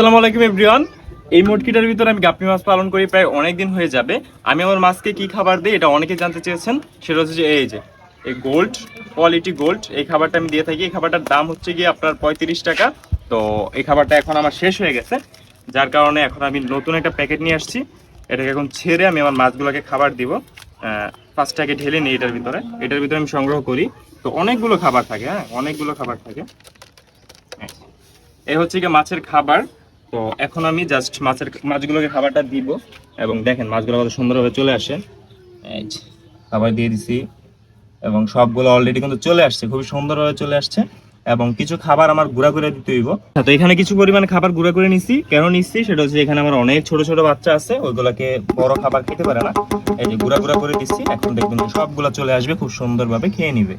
আসসালামু আলাইকুম, এভরিওয়ান। এই মুটকিটার ভিতরে আমি গাপ্পি মাছ পালন করি, প্রায় অনেক দিন হয়ে যাবে। আমি আমার মাছকে কি খাবার দিই, এটা অনেকে জানতে চেয়েছেন। সেটা হচ্ছে যে, এই যে, এই গোল্ড কোয়ালিটি গোল্ড এই খাবারটা আমি দিয়ে থাকি। এই খাবারটার দাম হচ্ছে গিয়ে আপনার পঁয়ত্রিশ টাকা। তো এই খাবারটা এখন আমার শেষ হয়ে গেছে। যার কারণে এখন আমি নতুন একটা প্যাকেট নিয়ে আসছি। এটাকে এখন ছেড়ে আমি আমার মাছগুলোকে খাবার দিব। আগে ঢেলে নিই এটার ভিতরে। এটার ভিতরে আমি সংগ্রহ করি। তো অনেকগুলো খাবার থাকে হ্যাঁ অনেকগুলো খাবার থাকে। এই হচ্ছে গিয়ে মাছের খাবার। তো এখন আমি জাস্ট মাছের মাছগুলোকে খাবারটা দিব এবং দেখেন মাছগুলো কত সুন্দরভাবে চলে আসে। খাবার দিয়ে দিছি এবং সবগুলো অলরেডি কিন্তু চলে আসছে, খুবই সুন্দরভাবে চলে আসছে এবং কিছু খাবার আমার গুঁড়া করে দিতে হইব। তো এখানে কিছু পরিমাণে খাবার গুঁড়া করে নিছি। কেন নিচ্ছি সেটা হচ্ছে এখানে আমার অনেক ছোট ছোট বাচ্চা আছে, ওইগুলোকে বড় খাবার খেতে পারে না। এই যে গুঁড়া গুঁড়া করে দিচ্ছি এখন দেখবেন সবগুলো চলে আসবে, খুব সুন্দরভাবে খেয়ে নিবে।